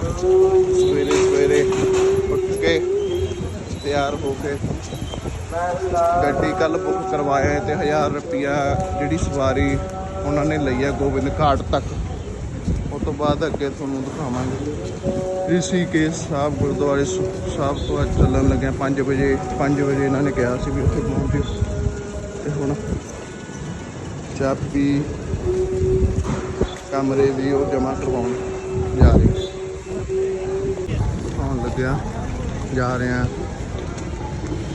ਸਵੇਰੇ ਸਵੇਰੇ ਉੱਠ ਕੇ ਤਿਆਰ ਹੋ ਕੇ ਗੱਡੀ ਕੱਲ ਬੁੱਕ ਕਰਵਾਇਆ ਹੈ ਤੇ 1000 ਰੁਪਿਆ ਜਿਹੜੀ ਸਵਾਰੀ ਉਹਨਾਂ ਨੇ ਲਈ ਹੈ ਗੋਬਿੰਦ ਘਾਟ ਤੱਕ। ਉਸ ਤੋਂ ਬਾਅਦ ਅੱਗੇ ਤੁਹਾਨੂੰ ਦਿਖਾਵਾਂਗੇ। ਰਿਸ਼ੀਕੇਸ਼ ਸਾਹਿਬ ਗੁਰਦੁਆਰੇ ਸ- ਸਾਹਿਬ ਤੋਂ ਅੱਜ ਚੱਲਣ ਲੱਗਿਆ 5 ਵਜੇ 5 ਵਜੇ ਇਹਨਾਂ ਨੇ ਕਿਹਾ ਸੀ ਵੀ ਉੱਥੇ ਪਹੁੰਚ ਜਿਓ। ਤੇ ਹੁਣ ਚਾਬੀ ਕਮਰੇ ਦੀ ਉਹ ਜਮ੍ਹਾਂ ਕਰਵਾਉਣ ਜਾ ਰਹੇ। ਆਉਣ ਜਾ ਰਹੇ ਆ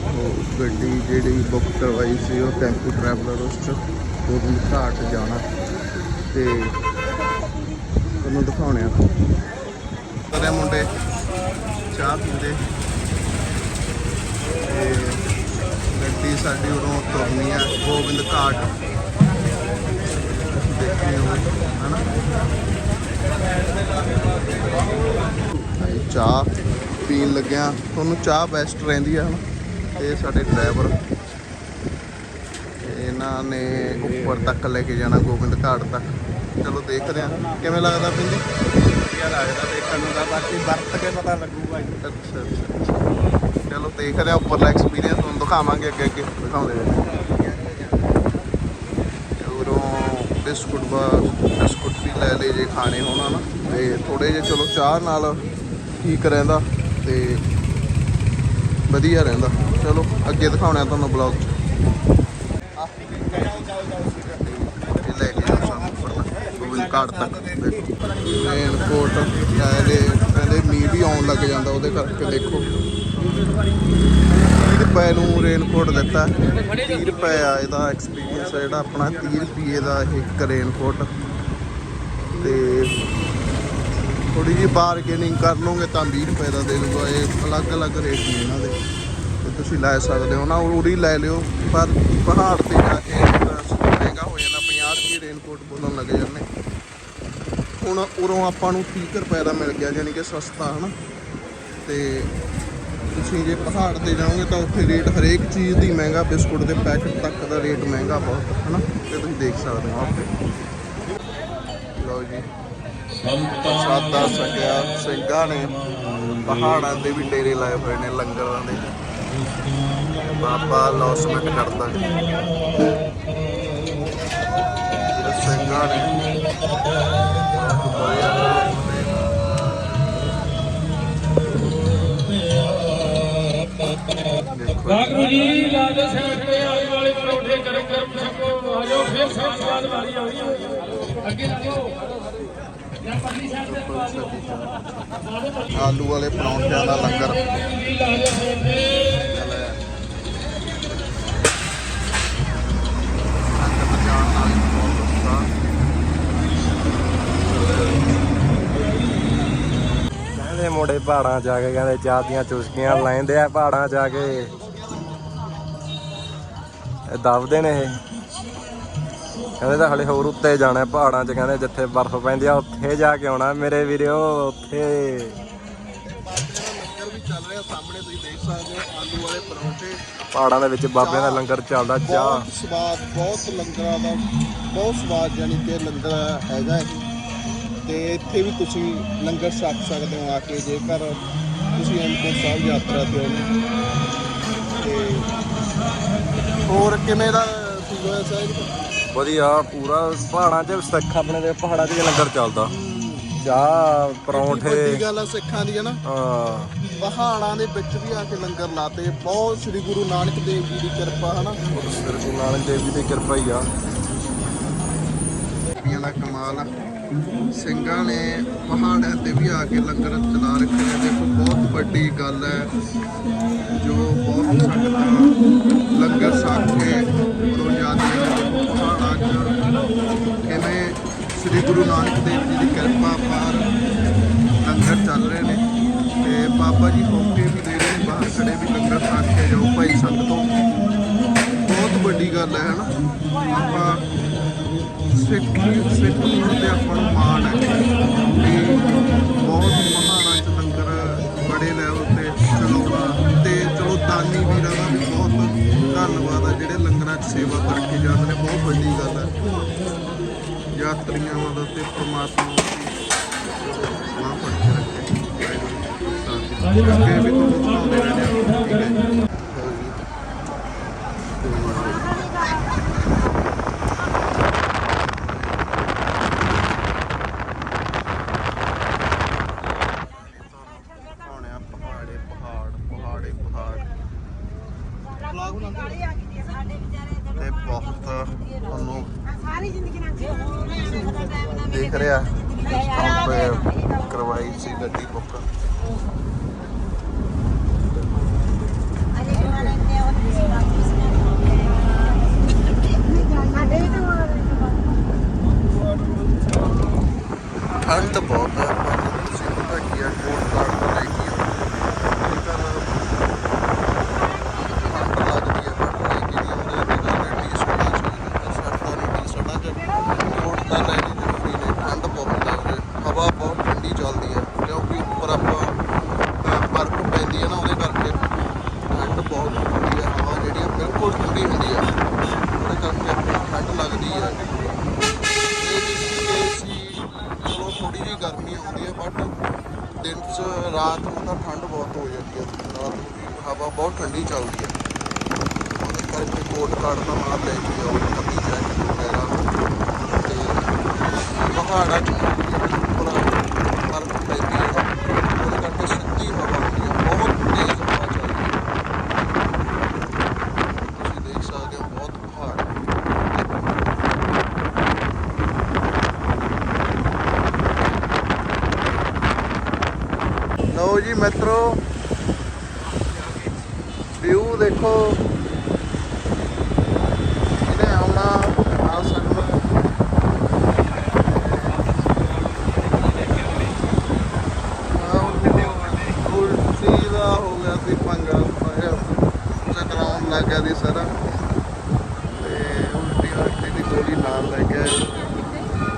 ਉਹ ਗੱਡੀ ਜਿਹੜੀ ਬੁੱਕ ਕਰਵਾਈ ਸੀ, ਉਹ ਟੈਂਪੂ ਟਰੈਵਲਰ ਉਸ ਚ ਗੋਬਿੰਦ ਘਾਟ ਜਾਣਾ। ਤੇ ਤੁਹਾਨੂੰ ਦਿਖਾਉਣੇ ਆ। ਕਦੇ ਮੁੰਡੇ ਚਾਹ ਪੀਂਦੇ। ਤੇ ਗੱਡੀ ਸਾਡੀ ਉਰੋਂ ਤੁਰਨੀ ਆ, ਗੋਬਿੰਦ ਘਾਟ। ਦੇਖੀ ਹੋ, ਹਨਾ? ਅਸੀਂ ਚਾਹ। ਪੀਣ ਲੱਗਿਆ। ਤੁਹਾਨੂੰ ਚਾਹ ਬੈਸਟ ਰਹਿੰਦੀ ਆ। ਤੇ ਸਾਡੇ ਡਰਾਈਵਰ ਇਹਨਾਂ ਨੇ ਉੱਪਰ ਤੱਕ ਲੈ ਕੇ ਜਾਣਾ ਗੋਬਿੰਦ ਘਾਟ ਤੱਕ। ਚਲੋ ਦੇਖਦੇ ਆ। ਕਿਵੇਂ ਲੱਗਦਾ ਪਿੰਦੀ? ਵਧੀਆ ਲੱਗਦਾ ਦੇਖਣ ਨੂੰ ਤਾਂ ਬਾਕੀ ਵਰਤ ਕੇ ਪਤਾ ਲੱਗੂਗਾ ਜੀ। ਅੱਛਾ ਅੱਛਾ। ਚਲੋ ਦੇਖਦੇ ਆ ਉੱਪਰਲਾ ਐਕਸਪੀਰੀਅੰਸ ਤੁਹਾਨੂੰ ਦਿਖਾਵਾਂਗੇ ਅੱਗੇ ਅੱਗੇ। ਦਿਖਾਉਂਦੇ ਉਰੋਂ ਬਿਸਕੁਟ ਬਾ ਬਿਸਕੁਟ ਵੀ ਲੈ ਲਏ ਜੇ ਖਾਣੇ ਹੋਣ ਹਨਾ। ਤੇ ਥੋੜੇ ਜਿਹੇ ਚਲੋ ਚਾਹ ਨਾਲ ਠੀਕ ਰਹਿੰਦਾ। ਤੇ ਵਧੀਆ ਰਹਿੰਦਾ। ਚਲੋ, ਅੱਗੇ ਦਿਖਾਉਣਾ ਤੁਹਾਨੂੰ ਬਲੌਗ 'ਚ। ਇਹ ਲੈ ਕੇ ਜਾਓ ਸਾਨੂੰ ਉੱਪਰ ਤੱਕ ਗੋਬਿੰਦ ਕੋਟ ਕਹਿੰਦੇ ਕਹਿੰਦੇ ਮੀਂਹ ਵੀ ਆਉਣ ਲੱਗ ਜਾਂਦਾ, ਉਹਦੇ ਕਰਕੇ ਦੇਖੋ। 30 ਰੁਪਏ ਨੂੰ ਰੇਨ ਦਿੱਤਾ। 30 ਰੁਪਏ ਆ ਇਹਦਾ ਐਕਸਪੀਰੀਅੰਸ ਜਿਹੜਾ ਆਪਣਾ 30 ਰੁਪਏ ਦਾ ਇੱਕ ਰੇਨਕੋਟ ਤੇ ਥੋੜੀ ਜਿਹੀ ਬਾਰਗੇਨਿੰਗ ਕਰ ਲਓਗੇ ਤਾਂ 20 ਰੁਪਏ ਦਾ ਦੇ ਦੂਗਾ ਇਹ ਅਲੱਗ-ਅਲੱਗ ਰੇਟ ਨੇ ਇਹਨਾਂ ਦੇ। ਤੇ ਤੁਸੀਂ ਲੈ ਸਕਦੇ ਹੋ। ਨਾ, ਉਰੀ ਲੈ ਲਿਓ। ਪਰ ਪਹਾੜ ਤੇ ਜਾ ਕੇ ਮਹਿੰਗਾ ਹੋ ਜਾਣਾ 50 ਰੁਪਏ ਰੇਨਕੋਟ ਬੋਲਣ ਲੱਗ ਜਾਂਦੇ। ਹੁਣ ਉਰੋਂ ਆਪਾਂ ਨੂੰ 30 ਰੁਪਏ ਦਾ ਮਿਲ ਗਿਆ ਯਾਨੀ ਕਿ ਸਸਤਾ, ਹਨਾ? ਤੇ ਤੁਸੀਂ ਜੇ ਪਹਾੜ ਤੇ ਜਾਓਗੇ ਤਾਂ ਉੱਥੇ ਰੇਟ ਹਰੇਕ ਚੀਜ਼ ਦੀ ਮਹਿੰਗਾ, ਬਿਸਕੁਟ ਦੇ ਪੈਕਟ ਤੱਕ ਦਾ ਰੇਟ ਮਹਿੰਗਾ ਬਹੁਤ ਹੈ ਨਾ ਤੇ ਤੁਸੀਂ ਦੇਖ ਸਕਦੇ ਹੋ ਆਪੇ। ਲਓ ਜੀ। ਸਾਦਾ ਸਕਿਆ ਸਿੰਘਾਂ ਨੇ ਪਹਾੜਾਂ ਦੇ ਵੀ ਡੇਰੇ ਲਾਏ ਹੋਏ ਨੇ ਲੰਗਰਾਂ ਦੇ। ਬਾਬਾ ਲੌਸਮੈਂਟ ਕਰਦਾ। ਸਿੰਘਾਂ ਨੇ ਵਾਹਿਗੁਰੂ ਜੀ ਲਾਲ ਸਾਹਿਬ ਤੇ ਆਲੇ ਵਾਲੇ ਪਰੌਠੇ ਗਰਮ ਗਰਮ ਛਕੋ ਆਜੋ ਫਿਰ ਸਭ ਸਵਾਦ ਵਾਲੀ ਆਉਣੀ ਅੱਗੇ ਲੱਗੋ। ਆਲੂ ਵਾਲੇ ਪਰੌਂਠਿਆਂ ਦਾ ਲੰਗਰ। ਕਹਿੰਦੇ ਮੁੰਡੇ ਪਹਾੜਾਂ ਜਾ ਕੇ ਕਹਿੰਦੇ ਚਾਹ ਦੀਆਂ ਚੁਸਕੀਆਂ ਲੈਂਦੇ ਆ ਪਹਾੜਾਂ ਜਾ ਕੇ। ਇਹ ਦਬਦੇ ਨੇ ਇਹ। ਕਹਿੰਦੇ ਤਾਂ ਹਲੇ ਹੋਰ ਉੱਤੇ ਜਾਣਾ ਪਹਾੜਾਂ 'ਚ ਕਹਿੰਦੇ ਜਿੱਥੇ ਬਰਫ਼ ਪੈਂਦੀ ਆ, ਉੱਥੇ ਜਾ ਕੇ ਆਉਣਾ ਮੇਰੇ ਵੀਰੋ ਉੱਥੇ। ਪਹਾੜਾਂ ਦੇ ਵਿੱਚ ਬਾਬਿਆਂ ਦਾ ਲੰਗਰ ਚੱਲਦਾ, ਚਾਹ। ਸਵਾਦ, ਬਹੁਤ ਲੰਗਰਾਂ ਦਾ, ਬਹੁਤ ਸਵਾਦ ਜਾਨੀ ਕਿ ਲੰਗਰ ਹੈਗਾ ਇਹ। ਤੇ ਇੱਥੇ ਵੀ ਤੁਸੀਂ ਲੰਗਰ ਛਕ ਸਕਦੇ ਹੋ ਆ ਕੇ, ਜੇਕਰ ਤੁਸੀਂ ਹੇਮਕੁੰਟ ਸਾਹਿਬ ਯਾਤਰਾ ਤੇ ਆਉਂਦੇ ਤੇ ਹੋਰ ਕਿਵੇਂ ਦਾ ਸੀਗਾ ਸਾਹਿਬ? ਵਧੀਆ ਪੂਰਾ ਪਹਾੜਾਂ 'ਚ ਸਿੱਖ ਆਪਣੇ ਦੇ ਪਹਾੜਾਂ 'ਚ ਲੰਗਰ ਚੱਲਦਾ। ਚਾਹ ਪਰੌਂਠੇ। ਗੱਲ ਆ ਸਿੱਖਾਂ ਦੀ ਹੈ ਨਾ? ਹਾਂ। ਪਹਾੜਾਂ ਦੇ ਵਿੱਚ ਵੀ ਆ ਕੇ ਲੰਗਰ ਲਾਤੇ। ਬਹੁਤ ਸ੍ਰੀ ਗੁਰੂ ਨਾਨਕ ਦੇਵ ਜੀ ਦੀ ਕਿਰਪਾ ਹੈ ਨਾ? ਸ੍ਰੀ ਗੁਰੂ ਨਾਨਕ ਦੇਵ ਜੀ ਦੀ ਕਿਰਪਾ ਹੀ ਆ। ਬੀਬੀਆਂ ਦਾ ਕਮਾਲ ਆ। ਸਿੰਘਾਂ ਨੇ ਪਹਾੜਾਂ ਤੇ ਵੀ ਆ ਕੇ ਲੰਗਰ ਚਲਾ ਰੱਖੇ ਨੇ। ਦੇਖੋ, ਬਹੁਤ ਵੱਡੀ ਗੱਲ ਹੈ। ਜੋ ਬਹੁਤ ਸੰਗਤਾਂ ਲੰਗਰ ਛਕ ਕੇ ਰੋਜ਼ਾਨਾ ਪਹਾੜਾਂ 'ਚ ਕਿਵੇਂ ਸ੍ਰੀ ਗੁਰੂ ਨਾਨਕ ਦੇਵ ਜੀ ਦੀ ਕਿਰਪਾ ਪਾਰ ਲੰਗਰ ਚੱਲ ਰਹੇ ਨੇ। ਤੇ ਬਾਬਾ ਜੀ ਹੋਕੇ ਵੀ ਦੇ ਰਹੇ ਨੇ ਬਾਹਰ ਖੜੇ ਵੀ ਲੰਗਰ ਛਕ ਕੇ ਜਾਓ ਭਾਈ ਸੰਗਤੋਂ। ਬਹੁਤ ਵੱਡੀ ਗੱਲ ਹੈ ਹਨਾ ਆਪਾਂ ਸਿੱਖ ਸਿੱਖ ਹੋਣ ਤੇ ਆਪਾਂ ਨੂੰ ਮਾਣ ਹੈ ਕਿ ਬਹੁਤ ਪਹਾੜਾਂ 'ਚ ਲੰਗਰ ਬੜੇ ਲੈਵਲ ਤੇ ਚਲਾਉਣਾ ਤੇ ਚਲੋ ਦਾਨੀ ਵੀਰਾਂ ਦਾ ਵੀ ਬਹੁਤ ਧੰਨਵਾਦ ਆ ਜਿਹੜੇ ਲੰਗਰਾਂ 'ਚ ਸੇਵਾ ਕਰਕੇ ਜਾਂਦੇ ਨੇ, ਬਹੁਤ ਵੱਡੀ ਗੱਲ ਹੈ। ਯਾਤਰੀਆਂ ਦਾ ਤੇ ਪ੍ਰਮਾਤਮਾ ਮਾਂ ਫੜ ਕੇ ਰੱਖੇ। ਅੱਗੇ ਵੀ ਤੁਹਾਨੂੰ ਦਿਖਾਉਂਦੇ ਰਹਿੰਦੇ ਹਾਂ ਠੀਕ ਹੈ ਜੀ। ਦਿਖਾਉਣੇ ਆ ਪਹਾੜੇ ਪਹਾੜ ਪਹਾੜੇ ਪਹਾੜ ਤੇ ਬਹੁਤ ਤੁਹਾਨੂੰ ਸਾਰੀ ਜ਼ਿੰਦਗੀ ਨਾਲ ਦੇਖ ਰਿਹਾ ਆਪਾਂ ਕਰਵਾਈ ਸੀ ਗੱਡੀ ਬੁੱਕ ਸਾਡੇ ਵੀ ਤਾਂ ਠੰਡ ਬਹੁਤ ਹੈ ਪਰ ਤੁਸੀਂ ਪਤਾ ਕੀ ਹੈ ਕੋਟ ਕਾਰਡ ਤਾਂ ਲੈ ਕੇ ਆਓ ਜੇਕਰ ਠੰਡ ਲੱਗਦੀ ਹੈ ਪਰ ਲੈ ਕੇ ਨਹੀਂ ਆਉਂਦੇ ਤੇ ਨਾਲ ਟੀ-ਸ਼ਰਟਾਂ ਚਾਹੀਦੀਆਂ ਸ਼ਰਟਾਂ ਨਹੀਂ ਟੀ-ਸ਼ਰਟਾਂ ਚ ਕੋਟ ਤਾਂ ਲੈਣੀ ਜ਼ਰੂਰੀ ਨੇ ਠੰਡ ਬਹੁਤ ਲੱਗ ਰਹੀ ਹਵਾ ਬਹੁਤ ਠੰਡੀ ਚੱਲਦੀ ਹੈ ਕਿਉਂਕਿ ਉੱਪਰ ਆਪਾਂ ਅਹ, ਬਰਫ਼ ਪੈਂਦੀ ਹੈ ਨਾ ਉਹਦੇ ਕਰਕੇ ਠੰਡ ਬਹੁਤ ਹੁੰਦੀ ਹੈ ਹਵਾ ਜਿਹੜੀ ਆ ਬਿਲਕੁਲ ਠੰਡੀ ਹੁੰਦੀ ਹੈ ਉਹਦੇ ਕਰਕੇ ਆਪਾਂ ਨੂੰ ਠੰਡ ਲੱਗਦੀ ਹੈ ਇਹ ਸੀ ਚਲੋ ਥੋੜੀ ਜਿਹੀ ਗਰਮੀ ਆਉਂਦੀ ਹੈ ਬਟ ਦਿਨ 'ਚ ਰਾਤ ਨੂੰ ਤਾਂ ਠੰਡ ਬਹੁਤ ਹੋ ਜਾਂਦੀ ਹੈ ਰਾਤ ਨੂੰ ਵੀ ਹਵਾ ਬਹੁਤ ਠੰਡੀ ਚੱਲਦੀ ਹੈ। ਉਹਦੇ ਕਰਕੇ ਕੋਟ ਕਾਟ ਦਾ ਨਾਲ ਲੈ ਕੇ ਜਾਓ ਕੱਪੀ ਜੈਕਟ ਵਗੈਰਾ। ਤੇ ਪਹਾੜਾਂ 'ਚ ਉੱਪਰ ਬਰਫ਼ ਪੈਂਦੀ ਹੈ ਉਹਦੇ ਕਰਕੇ ਸਿੱਧੀ ਹਵਾ ਹੁੰਦੀ ਹੈ ਬਹੁਤ ਤੇਜ਼ ਹਵਾ ਚੱਲਦੀ ਹੈ ਤੁਸੀਂ ਦੇਖ ਸਕਦੇ ਹੋ ਬਹੁਤ ਪਹਾੜ ਹੈ। ਲਓ ਜੀ ਮਿੱਤਰੋ ਵਿਊ ਦੇਖੋ ਇਹਨੇ ਆਉਣਾ ਆ ਸਕਦਾ ਉਲਟੀ ਦਾ ਹੋ ਗਿਆ ਸੀ ਪੰਗਾ ਪਾਇਆ ਚਕਰਾਉਣ ਲੱਗ ਗਿਆ ਦੀ ਸਾਰਾ ਤੇ ਉਲਟੀ ਹੱਟੀ ਦੀ ਗੋਲੀ ਨਾਲ ਲੈ ਗਿਆ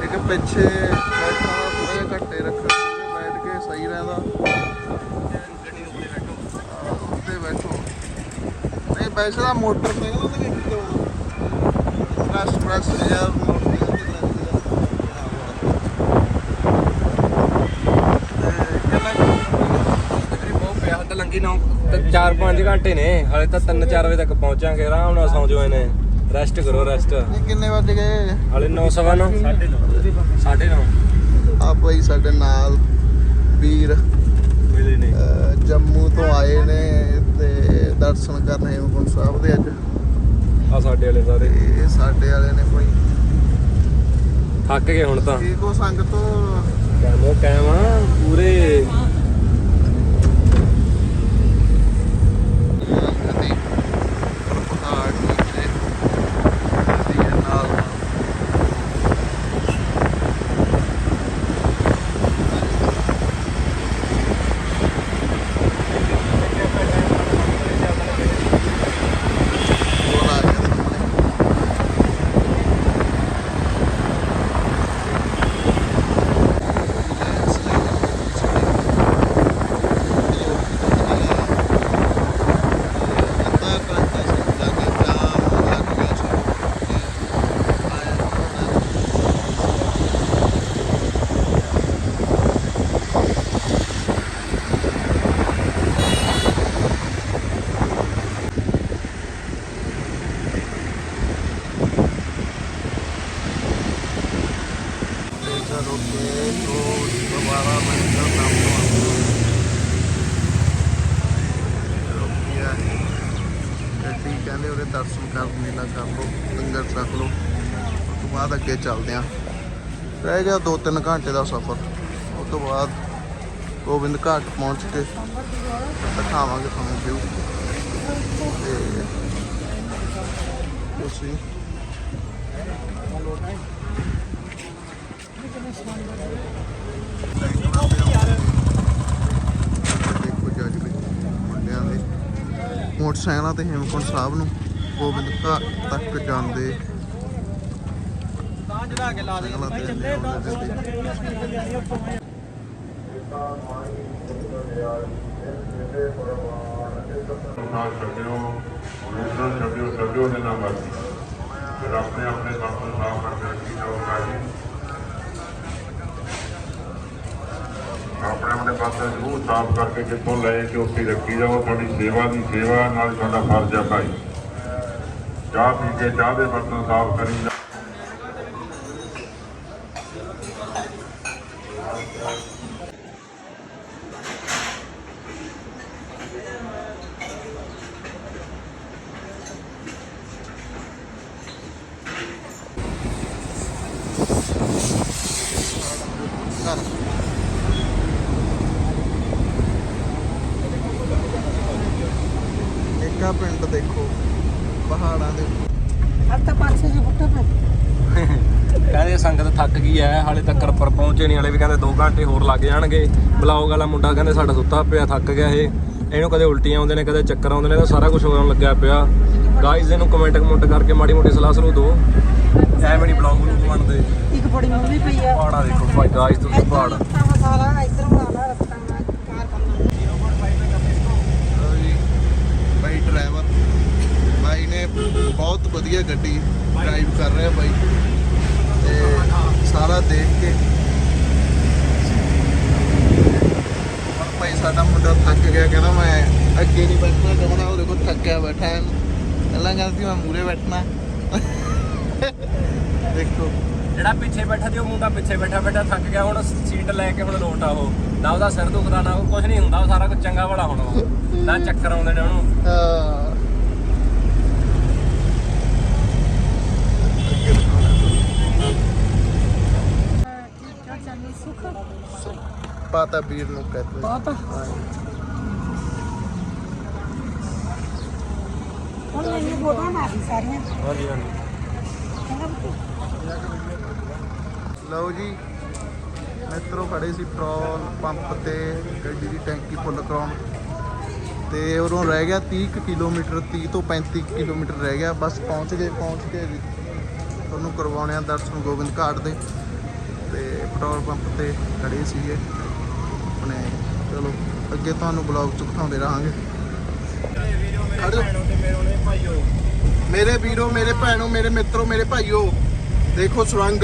ਇੱਕ ਪਿੱਛੇ ਬੈਠਾ ਥੋੜਾ ਜਿਹਾ ਘੱਟੇ ਰੱਖਣਾ ਬੈਠ ਕੇ ਸਹੀ ਰਹਿੰਦਾ ਉੱਤੇ ਬੈਠੋ ਵੈਸੇ ਤਾਂ ਮੋਟਰ ਤੇ ਨਾ ਤੇ ਨਹੀਂ ਪ੍ਰੈਸ ਪ੍ਰੈਸ ਯਾਰ ਹੱਦ ਲੰਗੀ ਨਾ 4-5 ਘੰਟੇ ਨੇ ਹਲੇ ਤਾਂ 3-4 ਵਜੇ ਤੱਕ ਪਹੁੰਚਾਂਗੇ ਆਰਾਮ ਨਾਲ ਸੌਂ ਜਾਓ ਇਹਨੇ। ਰੈਸਟ ਕਰੋ ਰੈਸਟ ਕਿੰਨੇ ਵੱਜ ਗਏ? ਹਲੇ 9 ਸਵਾ 9 9:30 ਆ ਬਈ ਸਾਡੇ ਨਾਲ ਵੀਰ ਮਿਲੇ ਨੇ। ਜੰਮੂ ਤੋਂ ਆਏ ਨੇ ਦਰਸ਼ਨ ਕਰਨ ਹੇਮਕੁੰਟ ਸਾਹਿਬ ਦੇ ਅੱਜ। ਆ ਸਾਡੇ ਵਾਲੇ ਸਾਰੇ। ਤੇ ਇਹ ਸਾਡੇ ਵਾਲੇ ਨੇ ਕੋਈ ਥੱਕ ਗਏ ਹੁਣ ਤਾਂ। ਠੀਕ ਹੋ ਸੰਗਤ? ਕੈਮੋ ਕੈਮ ਆ ਪੂਰੇ ਨਦੀ ਪਹਾੜ ਨੀਚੇ ਨਦੀ ਦੇ ਨਾਲ ਕੋਲ ਆ ਗਿਆ ਸਾਹਮਣੇ ਅੱਧਾ ਘੰਟਾ ਸਮਝਾ ਕੇ ਜਾਮ ਲੱਗ ਗਿਆ ਸੀ ਆਇਆ ਹੋਣਾ ਤੇ ਰੋਕੇ ਤੋਂ ਦੁਬਾਰਾ ਮੰਜ਼ਲ ਨਾਮ ਰੋਕਿਆ ਗੱਡੀ ਕਹਿੰਦੇ ਉਹਦੇ ਦਰਸ਼ਨ ਕਰ ਮੇਲਾ ਕਰ ਲਓ ਲੰਗਰ ਛਕ ਲਓ ਉਸ ਤੋਂ ਬਾਅਦ ਅੱਗੇ ਚੱਲਦੇ ਆਂ। ਰਹਿ ਗਿਆ 2-3 ਘੰਟੇ ਦਾ ਸਫ਼ਰ। ਉਸ ਤੋਂ ਬਾਅਦ ਗੋਬਿੰਦ ਘਾਟ ਪਹੁੰਚ ਕੇ ਦਿਖਾਵਾਂਗੇ ਤੁਹਾਨੂੰ ਵਿਊ ਤੇ ਤੁਸੀਂ ਦੇਖੋ ਜੱਜ ਵੀ ਮੁੰਡਿਆਂ ਦੇ ਮੋਟਰਸਾਈਕਲਾਂ ਤੇ ਹੇਮਕੁੰਟ ਸਾਹਿਬ ਨੂੰ ਗੋਬਿੰਦ ਘਾਟ ਤੱਕ ਜਾਂਦੇ ਚੜਾ ਕੇ ਲਾ ਦੇ ਨਾ ਛੱਡਿਓ ਉਹਨਾਂ ਛੱਡਿਓ ਛੱਡਿਓ ਦੇ ਨਾ ਬਸ ਫਿਰ ਆਪਣੇ ਆਪਣੇ ਕੰਮ ਨੂੰ ਸਾਫ਼ ਕਰਕੇ ਰੱਖੀ ਜਾਓ ਕਾਜੀ ਆਪਣੇ ਆਪਣੇ ਪਾਸੇ ਜ਼ਰੂਰ ਸਾਫ਼ ਕਰਕੇ ਜਿੱਥੋਂ ਲਏ ਕਿ ਉੱਥੇ ਰੱਖੀ ਜਾਓ ਤੁਹਾਡੀ ਸੇਵਾ ਦੀ ਸੇਵਾ ਨਾਲ ਤੁਹਾਡਾ ਫਰਜ਼ ਆ ਭਾਈ। ਚਾਹ ਪੀ ਕੇ ਚਾਹ ਦੇ ਬਰਤਨ ਸਾਫ਼ ਕਰੀ ਕੰਪਨੀ ਵਾਲੇ ਵੀ ਕਹਿੰਦੇ 2 ਘੰਟੇ ਹੋਰ ਲੱਗ ਜਾਣਗੇ। ਬਲੌਗ ਵਾਲਾ ਮੁੰਡਾ ਕਹਿੰਦੇ ਸਾਡਾ ਸੁੱਤਾ ਪਿਆ ਥੱਕ ਗਿਆ ਇਹ। ਇਹਨੂੰ ਕਦੇ ਉਲਟੀਆਂ ਆਉਂਦੇ ਨੇ ਕਦੇ ਚੱਕਰ ਆਉਂਦੇ ਨੇ ਤਾਂ ਸਾਰਾ ਕੁਝ ਹੋਣ ਲੱਗਿਆ ਪਿਆ। ਗਾਇਜ਼ ਇਹਨੂੰ ਕਮੈਂਟ ਕਮੈਂਟ ਕਰਕੇ ਮਾੜੀ ਮੋਟੀ ਸਲਾਹ ਸਲੂ ਦਿਓ। ਐ ਮੇਰੀ ਬਲੌਗ ਨੂੰ ਬਣਦੇ। ਇੱਕ ਬੜੀ ਮੂਵੀ ਪਈ ਆ। ਪਹਾੜਾ ਦੇਖੋ ਭਾਈ ਗਾਇਜ਼ ਤੁਸੀਂ ਪਹਾੜ। ਬਹੁਤ ਵਧੀਆ ਗੱਡੀ ਡਰਾਈਵ ਕਰ ਰਿਹਾ ਭਾਈ ਤੇ ਸਾਰਾ ਦੇਖ ਕੇ ਹੁਣ ਭਾਈ ਸਾਡਾ ਮੁੰਡਾ ਥੱਕ ਗਿਆ ਕਹਿੰਦਾ ਮੈਂ ਅੱਗੇ ਨਹੀਂ ਬੈਠਣਾ ਚਾਹੁੰਦਾ ਉਹਦੇ ਕੋਲ ਥੱਕਿਆ ਬੈਠਾ ਹੈ। ਪਹਿਲਾਂ ਕਹਿੰਦਾ ਸੀ ਮੈਂ ਮੂਰੇ ਬੈਠਣਾ। ਦੇਖੋ। ਜਿਹੜਾ ਪਿੱਛੇ ਬੈਠਾ ਤੇ ਉਹ ਮੁੰਡਾ ਪਿੱਛੇ ਬੈਠਾ ਬੈਠਾ ਥੱਕ ਗਿਆ ਹੁਣ ਸੀਟ ਲੈ ਕੇ ਹੁਣ ਲੋਟ ਆ ਉਹ। ਨਾ ਉਹਦਾ ਸਿਰ ਦੁਖਦਾ ਨਾ ਕੁਝ ਨਹੀਂ ਹੁੰਦਾ ਉਹ ਸਾਰਾ ਕੁਝ ਚੰਗਾ ਭਲਾ ਹੁਣ ਉਹ। ਨਾ ਚੱਕਰ ਆਉਂਦੇ ਨੇ ਉਹਨੂੰ। ਹਾਂ। ਪਾਤਾ ਵੀਰ ਨੂੰ ਕਹਿੰਦੇ ਪਾਤਾ? ਹੁਣ ਮੈਨੂੰ ਫੋਟੋਆਂ ਮਾਰੀ ਸਾਰੀਆਂ। ਹਾਂਜੀ ਹਾਂਜੀ। ਲਓ ਜੀ ਮਿੱਤਰੋ ਖੜੇ ਸੀ ਪੈਟਰੋਲ ਪੰਪ ਤੇ ਗੱਡੀ ਦੀ ਟੈਂਕੀ ਫੁੱਲ ਕਰਾਉਣ। ਤੇ ਉਦੋਂ ਰਹਿ ਗਿਆ 30 ਕਿਲੋਮੀਟਰ 30 ਤੋਂ 35 ਕਿਲੋਮੀਟਰ ਰਹਿ ਗਿਆ। ਬਸ ਪਹੁੰਚ ਗਏ ਪਹੁੰਚ ਕੇ ਤੁਹਾਨੂੰ ਕਰਵਾਉਣੇ ਆ ਦਰਸ਼ਨ ਗੋਬਿੰਦ ਘਾਟ ਦੇ। ਤੇ ਪੈਟਰੋਲ ਪੰਪ ਤੇ ਖੜੇ ਸੀਗੇ। ਆਪਣੇ ਚਲੋ, ਅੱਗੇ ਤੁਹਾਨੂੰ ਬਲੌਗ ਚ ਦਿਖਾਉਂਦੇ ਰਹਾਂਗੇ। ਮੇਰੇ ਵੀਰੋ, ਮੇਰੇ ਭੈਣੋ, ਮੇਰੇ ਮਿੱਤਰੋ, ਮੇਰੇ ਭਾਈਓ, ਦੇਖੋ ਸੁਰੰਗ।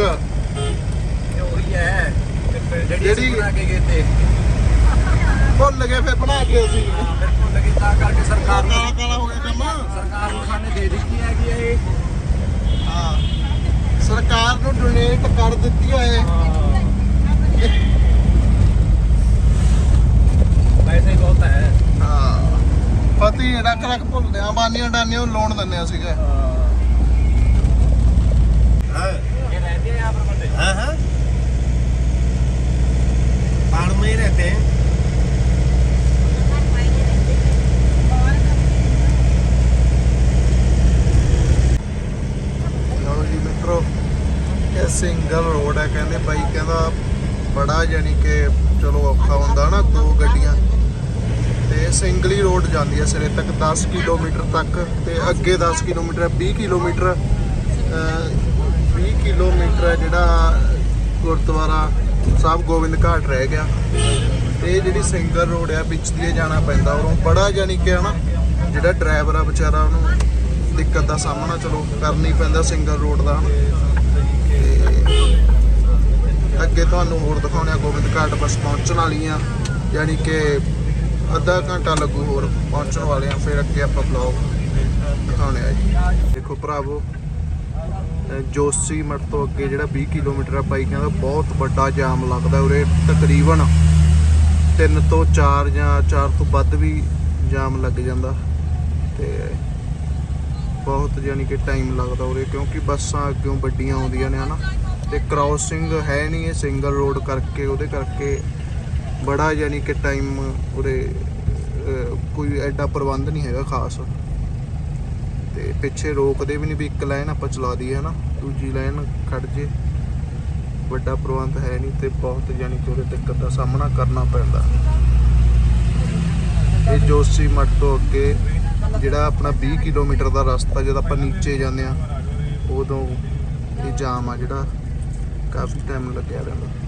ਉਹੀ ਹੈ ਜਿਹੜੀ ਬਣਾ ਕੇ ਗਏ ਤੇ ਭੁੱਲ ਗਏ, ਫਿਰ ਬਣਾ ਕੇ ਅਸੀਂ। ਭੁੱਲ ਗਈ ਤਾਂ ਕਰਕੇ ਸਰਕਾਰ ਨੂੰ ਕਾਲਾ ਕਾਲਾ ਹੋ। ਗਿਆ ਕੰਮ ਸਰਕਾਰ ਨੂੰ ਸਾਨੇ ਦੇ ਦਿੱਤੀ ਹੈਗੀ ਇਹ। ਹਾਂ ਸਰਕਾਰ ਨੂੰ ਡੋਨੇਟ ਕਰ ਦਿੱਤੀ ਹੈ ਪੈਸੇ ਬਹੁਤ ਹੈ ਹਾਂ ਪਤੀ ਰੱਖ ਰੱਖ ਭੁੱਲਦੇ ਆ ਬਾਨੀਆਂ ਡਾਨੀਆਂ ਨੂੰ ਲੋਨ ਦਿੰਦੇ ਆ ਸੀਗੇ ਇਹ ਰਹਿੰਦੇ ਆ यहाँ पर बंदे हाँ हाँ पहाड़ में ही रहते हैं ਲਓ ਜੀ ਮਿੱਤਰੋ ਇਹ ਸਿੰਗਲ ਰੋਡ ਹੈ ਕਹਿੰਦੇ ਬਾਈ ਕਹਿੰਦਾ ਬੜਾ ਯਾਨੀ ਕਿ ਚਲੋ ਔਖਾ ਹੁੰਦਾ ਨਾ ਦੋ ਗੱਡੀਆਂ ਤੇ ਸਿੰਗਲੀ ਰੋਡ ਜਾਂਦੀ ਹੈ ਸਿਰੇ ਤੱਕ 10 ਕਿਲੋਮੀਟਰ ਤੱਕ ਤੇ ਅੱਗੇ 10 ਕਿਲੋਮੀਟਰ 20 ਕਿਲੋਮੀਟਰ ਅਹ, 20 ਕਿਲੋਮੀਟਰ ਹੈ ਜਿਹੜਾ ਗੁਰਦੁਆਰਾ ਸਾਹਿਬ ਗੋਬਿੰਦ ਘਾਟ ਰਹਿ ਗਿਆ। ਤੇ ਜਿਹੜੀ ਸਿੰਗਲ ਰੋਡ ਆ ਵਿੱਚ ਦੀ ਜਾਣਾ ਪੈਂਦਾ ਉਰੋਂ ਬੜਾ ਯਾਨੀ ਕਿ ਹਨਾ ਜਿਹੜਾ ਡਰਾਈਵਰ ਆ ਵਿਚਾਰਾ ਉਹਨੂੰ ਦਿੱਕਤ ਦਾ ਸਾਹਮਣਾ ਚਲੋ ਕਰਨੀ ਪੈਂਦਾ ਸਿੰਗਲ ਰੋਡ ਦਾ ਹਨਾ। ਤੇ ਅੱਗੇ ਤੁਹਾਨੂੰ ਹੋਰ ਦਿਖਾਉਣੇ ਆ ਗੋਬਿੰਦ ਘਾਟ ਬਸ ਪਹੁੰਚਣ ਵਾਲੀ ਵਾਲੀਆਂ ਯਾਨੀ ਕਿ ਅੱਧਾ ਘੰਟਾ ਲੱਗੂ ਹੋਰ ਪਹੁੰਚਣ ਵਾਲੇ ਆ, ਫਿਰ ਅੱਗੇ ਆਪਾਂ ਬਲੌਗ ਦਿਖਾਉਣੇ ਆ ਜੀ। ਦੇਖੋ ਭਰਾਵੋ ਜੋਸ਼ੀ ਮਠ ਤੋਂ ਅੱਗੇ ਜਿਹੜਾ 20 ਕਿਲੋਮੀਟਰ ਆ ਬਾਈਕਾਂ ਦਾ ਬਹੁਤ ਵੱਡਾ ਜਾਮ ਲੱਗਦਾ ਉਰੇ, ਤਕਰੀਬਨ 3 ਤੋਂ 4 ਜਾਂ 4 ਤੋਂ ਵੱਧ ਵੀ ਜਾਮ ਲੱਗ ਜਾਂਦਾ ਤੇ ਬਹੁਤ ਯਾਨੀ ਕਿ ਟਾਈਮ ਲੱਗਦਾ ਉਰੇ, ਕਿਉਂਕਿ ਬੱਸਾਂ ਅੱਗੋਂ ਵੱਡੀਆਂ ਆਉਂਦੀਆਂ ਨੇ, ਹਨਾ। ਤੇ ਕ੍ਰਾਸਿੰਗ ਹੈ ਨਹੀਂ ਇਹ ਸਿੰਗਲ ਰੋਡ ਕਰਕੇ, ਉਹਦੇ ਕਰਕੇ ਬੜਾ ਯਾਨੀ ਕਿ ਟਾਈਮ ਉਰੇ ਕੋਈ ਐਡਾ ਪ੍ਰਬੰਧ ਨਹੀਂ ਹੈਗਾ ਖਾਸ। ਤੇ ਪਿੱਛੇ ਰੋਕਦੇ ਵੀ ਨਹੀਂ ਵੀ ਇੱਕ ਲਾਈਨ ਆਪਾਂ ਚਲਾ ਦਈਏ, ਹਨਾ? ਦੂਜੀ ਲਾਈਨ ਖੜ ਜੇ। ਵੱਡਾ ਪ੍ਰਬੰਧ ਹੈ ਨਹੀਂ ਤੇ ਬਹੁਤ ਯਾਨੀ ਕਿ ਉਹਦੇ ਦਿੱਕਤ ਦਾ ਸਾਹਮਣਾ ਕਰਨਾ ਪੈਂਦਾ। ਇਹ ਜੋਸ਼ੀ ਮੱਠ ਤੋਂ ਅੱਗੇ ਜਿਹੜਾ ਆਪਣਾ 20 ਕਿਲੋਮੀਟਰ ਦਾ ਰਸਤਾ, ਜਦੋਂ ਆਪਾਂ ਨੀਚੇ ਜਾਂਦੇ ਆ ਉਦੋਂ ਇਹ ਜਾਮ ਆ ਜਿਹੜਾ ਕਾਫੀ ਟਾਈਮ ਲੱਗਿਆ ਰਹਿੰਦਾ।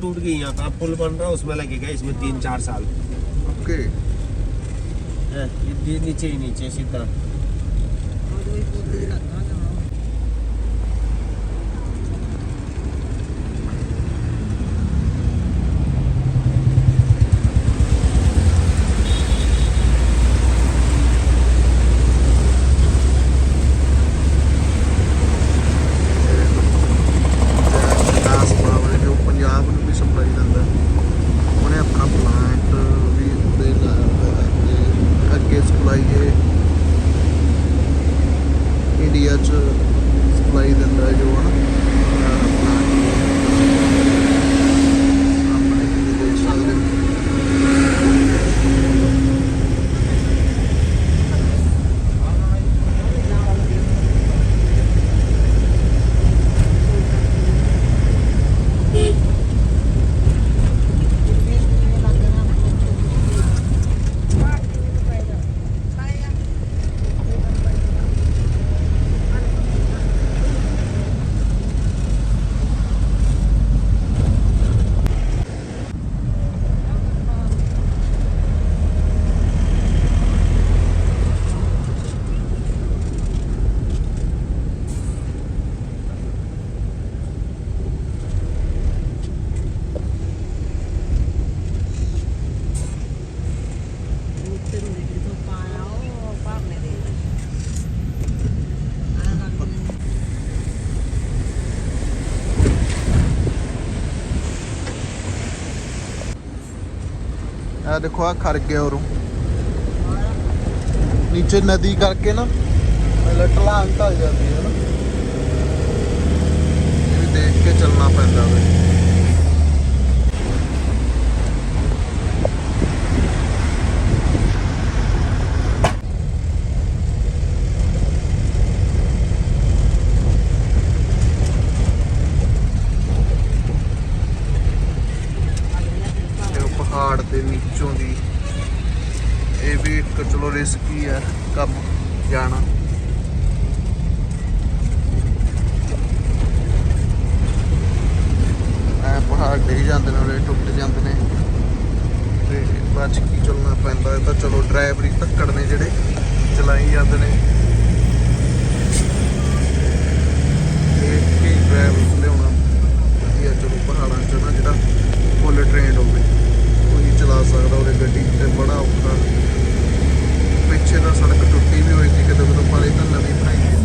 चट्टान टूट गई यहाँ का पुल बन रहा है उसमें लगेगा इसमें तीन चार साल ਓਕੇ है, ये ये नीचे ही नीचे इसी ਆ ਦੇਖੋ ਆ ਖਰ ਗਿਆ ਉਰੋਂ। ਨੀਚੇ ਨਦੀ ਕਰਕੇ ਨਾ ਪਹਿਲਾਂ ਢਲਾਨ ਢਲ ਜਾਂਦੀ ਹੈ ਨਾ। ਇਹ ਵੀ ਦੇਖ ਕੇ ਚੱਲਣਾ ਪੈਂਦਾ ਤਾਰ ਹੀ ਜਾਂਦੇ ਨੇ, ਉਹਦੇ ਟੁੱਟ ਜਾਂਦੇ ਨੇ। ਤੇ ਬਾਅਦ ਚ ਕੀ ਚੱਲਣਾ ਪੈਂਦਾ ਇਹ ਤਾਂ ਚਲੋ, ਡਰਾਈਵਰੀ ਧੱਕੜ ਨੇ ਜਿਹੜੇ, ਚਲਾਈ ਜਾਂਦੇ ਨੇ। ਲਿਆਉਣਾ? ਵਧੀਆ, ਚਲੋ, ਪਹਾੜਾਂ 'ਚ ਨਾ ਜਿਹੜਾ ਫੁੱਲ ਟ੍ਰੇਨਡ ਹੋਵੇ, ਕੋਈ ਚਲਾ ਸਕਦਾ ਗੱਡੀ ਬੜਾ ਔਖਾ। ਪਿੱਛੇ ਦਾ ਸੜਕ ਟੁੱਟੀ ਵੀ ਹੋਈ ਕਿਤੇ ਕਿਤੇ ਪਰ ਇਹ ਬਣਾਈ